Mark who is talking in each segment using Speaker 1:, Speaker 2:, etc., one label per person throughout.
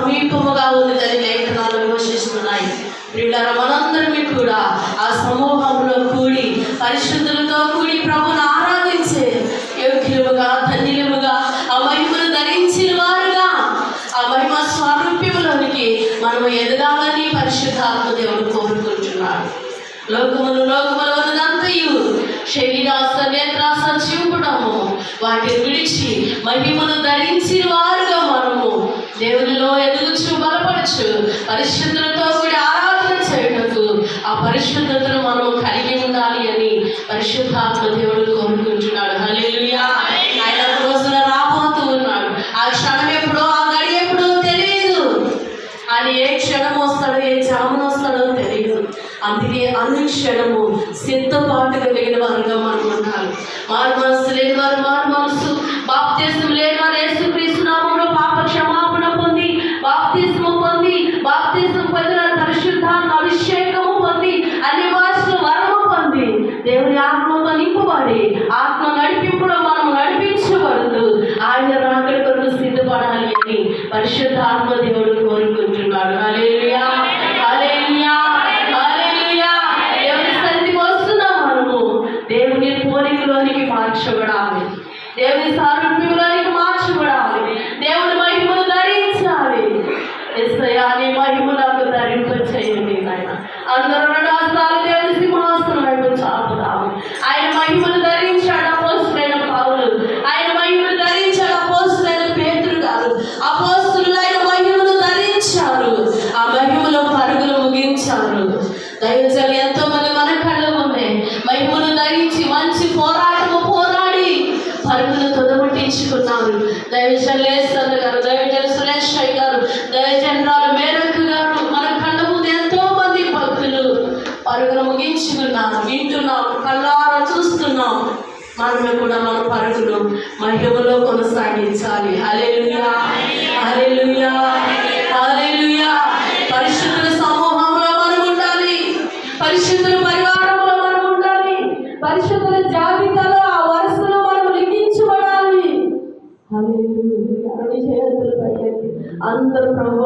Speaker 1: సమీపముగా ఉన్నదని లేఖనాలు విమర్శిస్తున్నాయి ప్రియులారా మనందరమీ కూడా ఆ సమూహంలో కూడి పరిశుద్ధులతో కూడి ప్రభుని ఆరాధించే యోగ్యులుగా ధన్యులుగా ఆ మహిమను ధరించిన వారుగా ఆ మహిమ స్వారూప్యములోనికి మనము ఎదగాలని పరిశుద్ధాత్మ దేవుడు కోరుకుంటున్నాడు లోకములు లోకములు ఉన్నదంతయు శరీరాస నేత్రాస చూపడము వాటిని విడిచి మహిమను ధరించిన వారుగా మనం పరిశుద్ధులతో కూడా ఆరాధన చేయుటకు ఆ పరిశుద్ధతను మనం కలిగి ఉండాలి అని పరిశుద్ధాత్మ దేవుడు కోరుకుంటున్నాడు. హల్లెలూయా. ఆయన రోజున రాబోతూ ఉన్నాడు. ఆ క్షణం ఎప్పుడో ఆ గడి ఎప్పుడో తెలియదు ఆయన ఏ క్షణం వస్తాడో ఏ జామున వస్తాడో తెలియదు అందుకే అనుక్షణము సిద్ధపాటు కలిగిన వారుగా మనం ఉండాలి. మారు ఆత్మతో నింపబడి ఆత్మ నడిపింపులో మనం నడిపించబడుతూ ఆయన రాకడ కొరకు సిద్ధపడాలి అని పరిశుద్ధాత్మ దేవుడు కోరుకుంటున్నాడు. హల్లెలూయా హల్లెలూయా హల్లెలూయా. దేవుని సన్నిధికి వస్తున్నాం మనము దేవుని పోలికలోనికి మార్చబడాలి. దేవుని సారూప్యంలోనికి మార్చబడాలి. దేవుని మహిమను ధరించాలి. మహిమ నాకు అందరూ తొదముట్టించుకున్నారు దయచల్ లేస్తుంది గారు దయచల్ సురేష్ అయ్య గారు దయచంద్రాలు మేరకు గారు మన కళ్ళ ముందు ఎంతో మంది భక్తులు పరుగులు ముగించుకున్నాం వింటున్నాం కళ్ళారా చూస్తున్నాం. మనమే కూడా మన పరుగులు మహిమలో కొనసాగించాలి. హల్లెలూయా హల్లెలూయా. అందరు ప్రభు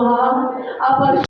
Speaker 1: ఆ పరిశు